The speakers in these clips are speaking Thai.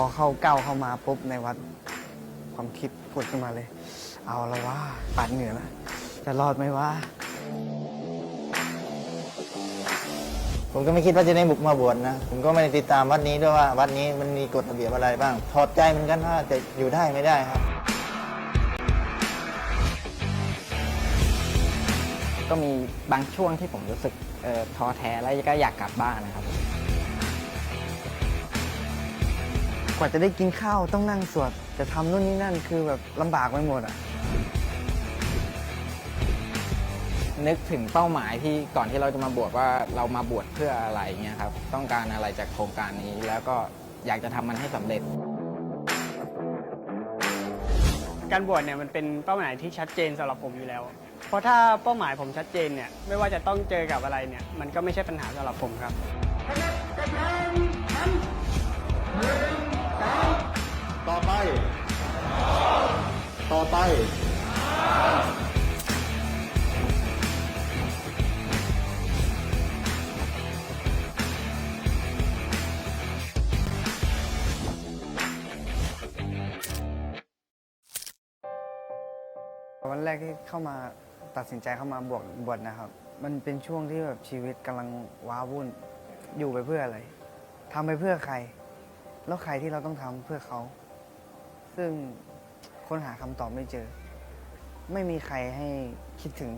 อเข้าเก้าเข้ามาปุ๊บในวัดความคิดผุดขึ้นมาเลย เอาละว่าปัดเหนือละจะรอดไหมว่า ผมก็ไม่คิดว่าจะได้บุกมาบวชนะ ผมก็ไม่ได้ติดตามวัดนี้ด้วยว่า วัดนี้มันมีกฎระเบียบอะไรบ้าง ถอดใจเหมือนกันว่าจะอยู่ได้ไม่ได้ครับ ก็มีบางช่วงที่ผมรู้สึกเอ่อท้อแท้แล้วก็อยากกลับบ้านนะครับ กว่าจะได้กินข้าวต้องนั่งสวดจะทำนู่นนี่นั่นคือแบบลำบากไปหมดอะ นึกถึงเป้าหมายที่ก่อนที่เราจะมาบวชว่าเรามาบวชเพื่ออะไรเงี้ยครับ ต้องการอะไรจากโครงการนี้ แล้วก็อยากจะทำมันให้สำเร็จ การบวชเนี่ยมันเป็นเป้าหมายที่ชัดเจนสำหรับผมอยู่แล้ว เพราะถ้าเป้าหมายผมชัดเจนเนี่ยไม่ว่าจะต้องเจอกับอะไรเนี่ยมันก็ไม่ใช่ปัญหาสำหรับผมครับ ต่อไป ต่อไป วันแรกที่เข้ามาตัดสินใจเข้ามาบวกบวชนะครับ มันเป็นช่วงที่แบบชีวิตกำลังว้าวุ่น อยู่ไปเพื่ออะไรทำไปเพื่อใคร แล้วใครที่เราต้องทำเพื่อเขา ซึ่งค้นหาคำตอบไม่เจอ ไม่มีใครให้คิดถึง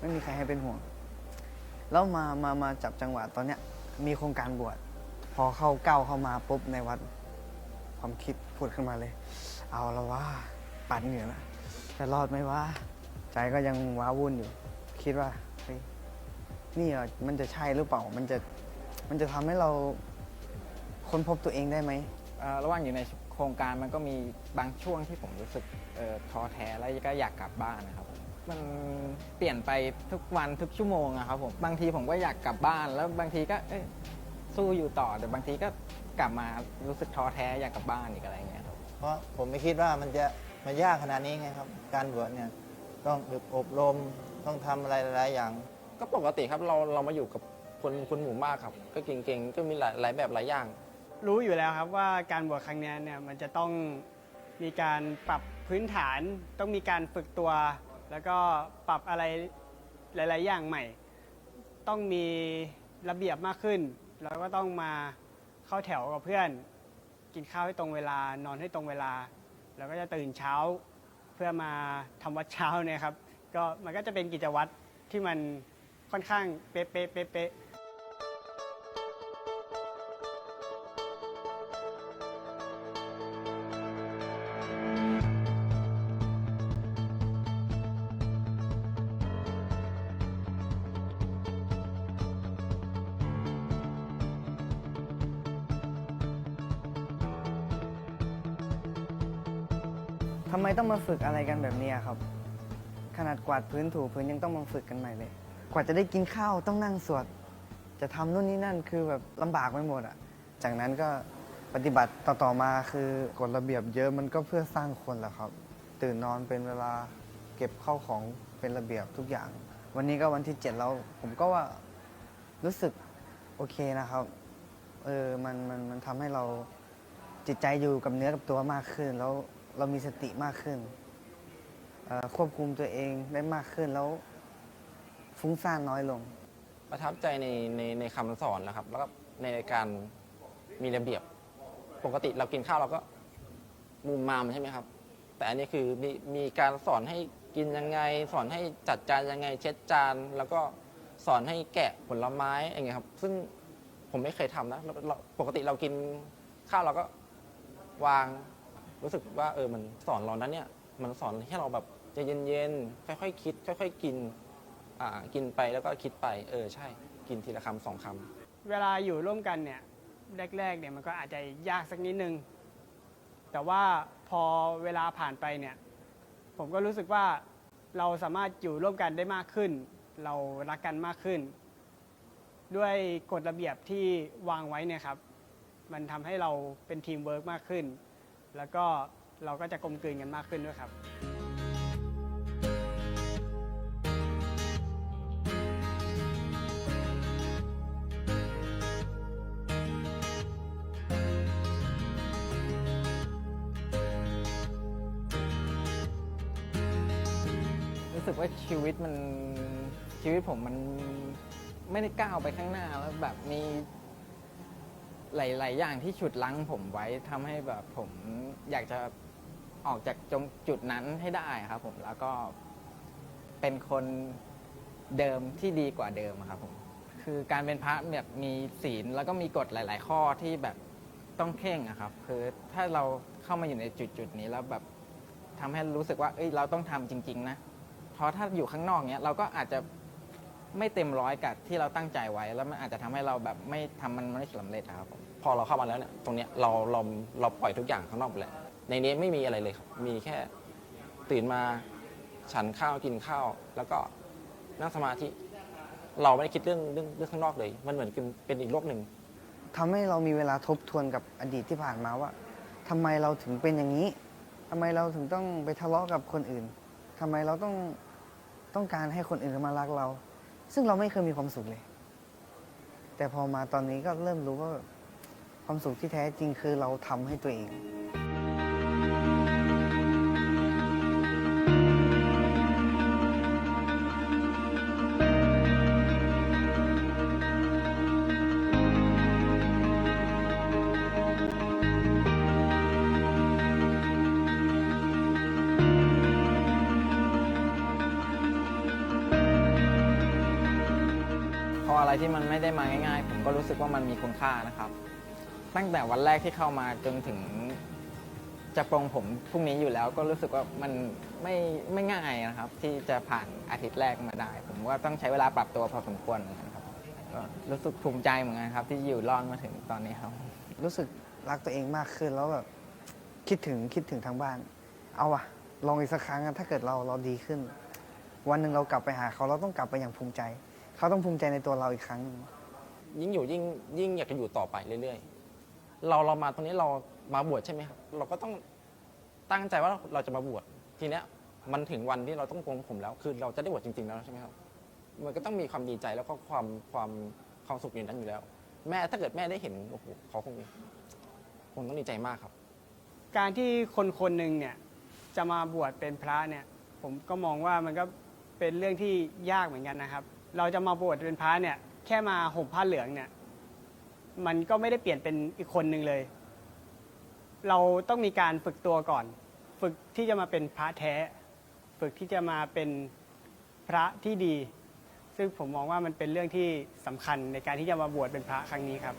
ไม่มีใครให้เป็นห่วง แล้วมามามาจับจังหวะตอนเนี้ยมีโครงการบวชพอเข้าเก้าเข้ามาปุ๊บในวัด ความคิดผุดขึ้นมาเลย เอาละว่าปัดเหนือละจะรอดไหมว่า ใจก็ยังว้าวุ่นอยู่ คิดว่าเฮ้ยนี่มันจะใช่หรือเปล่า มันจะมันจะทำให้เราค้นพบตัวเองได้ไหม เอ่อระหว่างอยู่ใน โครงการมันก็มีบางช่วงที่ผมรู้สึกเอ่อท้อแท้แล้วก็อยากกลับบ้านนะครับผมมันเปลี่ยนไปทุกวันทุกชั่วโมงอะครับผมบางทีผมก็อยากกลับบ้าน แล้วบางทีก็เอ้ยสู้อยู่ต่อแต่บางทีก็กลับมารู้สึกท้อแท้อยากกลับบ้านอีกอะไรอย่างเงี้ยครับเพราะผมไม่คิดว่ามันจะมันยากขนาดนี้ไงครับ การบวชเนี่ยต้องฝึกอบรมต้องทำอะไรหลายๆอย่าง ก็ปกติครับเราเรามาอยู่กับคนคนหมู่มากครับ ก็เก่งๆก็มีหลายหลายแบบหลายอย่าง รู้อยู่แล้วครับว่าการบวชครั้งนี้เนี่ยมันจะต้องมีการปรับพื้นฐาน ต้องมีการฝึกตัว แล้วก็ปรับอะไรหลาย ๆ อย่างใหม่ ต้องมีระเบียบมากขึ้น แล้วก็ต้องมาเข้าแถวกับเพื่อน กินข้าวให้ตรงเวลานอนให้ตรงเวลา แล้วก็จะตื่นเช้าเพื่อมาทำวัดเช้าเนี่ยครับก็มันก็จะเป็นกิจวัตรที่มันค่อนข้างเป๊ะๆเป๊ะๆ ทำไมต้องมาฝึกอะไรกันแบบนี้อะครับ ขนาดกวาดพื้นถูพื้นยังต้องมาฝึกกันใหม่เลย กว่าจะได้กินข้าวต้องนั่งสวด จะทำนู่นนี่นั่นคือแบบลำบากไปหมดอะจากนั้นก็ปฏิบัติต่อๆมาคือกฎระเบียบเยอะมันก็เพื่อสร้างคนแหละครับ ตื่นนอนเป็นเวลาเก็บข้าวของเป็นระเบียบทุกอย่าง วันนี้ก็วันที่เจ็ดแล้ว ผมก็ว่ารู้สึกโอเคนะครับ เออมันมันมันทำให้เราจิตใจอยู่กับเนื้อกับตัวมากขึ้นแล้ว เรามีสติมากขึ้น ควบคุมตัวเองได้มากขึ้นแล้วฟุ้งซ่านน้อยลง ประทับใจในในในคำสอนนะครับ แล้วก็ในการมีระเบียบปกติเรากินข้าวเราก็มุมมามใช่ไหมครับ แต่อันนี้คือมีมีการสอนให้กินยังไง สอนให้จัดจานยังไง เช็ดจาน แล้วก็สอนให้แกะผลไม้อย่างเงี้ยครับ ซึ่งผมไม่เคยทำนะปกติเรากินข้าวเราก็วาง รู้สึกว่าเออมันสอนเรานั้นเนี่ยมันสอนให้เราแบบใจเย็นๆค่อยๆคิด ค่อย ๆ กินอ่ากินไปแล้วก็คิดไป เออใช่ กินทีละคำสองคำเวลาอยู่ร่วมกันเนี่ยแรกๆเนี่ยมันก็อาจจะยากสักนิดนึง แต่ว่าพอเวลาผ่านไปเนี่ยผมก็รู้สึกว่าเราสามารถอยู่ร่วมกันได้มากขึ้น เรารักกันมากขึ้น ด้วยกฎระเบียบที่วางไว้เนี่ยครับ มันทำให้เราเป็นทีมเวิร์กมากขึ้น แล้วก็เราก็จะกลมกลืนกันมากขึ้นด้วยครับ รู้สึกว่าชีวิตมันชีวิตผมมันไม่ได้ก้าวไปข้างหน้าแล้วแบบมีหลาย ๆ อย่างที่ฉุดลั้งผมไว้ทำให้แบบผม อยากจะออกจากจงจุดนั้นให้ได้ครับผมแล้วก็เป็นคนเดิมที่ดีกว่าเดิมครับผมคือการเป็นพระแบบมีศีลแล้วก็มีกฎหลาย ๆ ข้อที่แบบต้องเข่งอะครับ คือถ้าเราเข้ามาอยู่ในจุดจุดๆนี้แล้วแบบทำให้รู้สึกว่าเอ้ยเราต้องทำจริง ๆ นะเพราะถ้าอยู่ข้างนอกเนี้ยเราก็อาจจะ ไม่เต็มร้อยกับที่เราตั้งใจไว้ แล้วมันอาจจะทำให้เราแบบไม่ทำมันไม่สำเร็จอะครับผมพอเราเข้ามาแล้วเนี่ยตรงเนี้ยเราเราเราปล่อยทุกอย่างข้างนอกไปแล้วในนี้ไม่มีอะไรเลยครับมีแค่ตื่นมาฉันข้าวกินข้าว แล้วก็นั่งสมาธิ เราไม่ได้คิดเรื่องเรื่องเรื่องข้างนอกเลย มันเหมือนเป็นเป็นอีกโลกหนึ่ง ทำให้เรามีเวลาทบทวนกับอดีตที่ผ่านมาว่าทำไมเราถึงเป็นอย่างนี้ทำไมเราถึงต้องไปทะเลาะกับคนอื่นทำไมเราต้องต้องการให้คนอื่นมารักเรา ซึ่งเราไม่เคยมีความสุขเลย แต่พอมาตอนนี้ก็เริ่มรู้ว่าความสุขที่แท้จริงคือเราทำให้ตัวเอง ที่มันไม่ได้มาง่ายๆ ผมก็รู้สึกว่ามันมีคุณค่านะครับ ตั้งแต่วันแรกที่เข้ามาจนถึง จะปรงผมพรุ่งนี้อยู่แล้วก็รู้สึกว่ามันไม่ไม่ง่ายนะครับ ที่จะผ่านอาทิตย์แรกมาได้ ผมว่าต้องใช้เวลาปรับตัวพอสมควรเหมือนกันครับก็รู้สึกภูมิใจเหมือนกันครับ ที่อยู่รอดมาถึงตอนนี้ครับ รู้สึกรักตัวเองมากขึ้นแล้วแบบคิดถึงคิดถึงทางบ้าน เอาอะลองอีกสักครั้งอะถ้าเกิดเราเราดีขึ้น วันหนึ่งเรากลับไปหาเขาเราต้องกลับไปอย่างภูมิใจ เขาต้องภูมิใจในตัวเราอีกครั้งหนึ่งยิ่งอยู่ยิ่งยิ่งอยากจะอยู่ต่อไปเรื่อยๆ เราเรามาตรงนี้เรามาบวชใช่ไหมครับ เราก็ต้องตั้งใจว่าเราจะมาบวชทีเนี้ยมันถึงวันที่เราต้องโกงผมแล้ว คือเราจะได้บวชจริงๆแล้วใช่ไหมครับ มันก็ต้องมีความดีใจแล้วก็ความความความสุขอยู่นั้นอยู่แล้ว แม่ถ้าเกิดแม่ได้เห็นโอ้โหเขาคงคงต้องดีใจมากครับ การที่คนคนหนึ่งเนี่ยจะมาบวชเป็นพระเนี่ย ผมก็มองว่ามันก็เป็นเรื่องที่ยากเหมือนกันนะครับ เราจะมาบวชเป็นพระเนี่ยแค่มาห่มผ้าเหลืองเนี่ย มันก็ไม่ได้เปลี่ยนเป็นอีกคนหนึ่งเลย เราต้องมีการฝึกตัวก่อน ฝึกที่จะมาเป็นพระแท้ ฝึกที่จะมาเป็นพระที่ดี ซึ่งผมมองว่ามันเป็นเรื่องที่สำคัญในการที่จะมาบวชเป็นพระครั้งนี้ครับ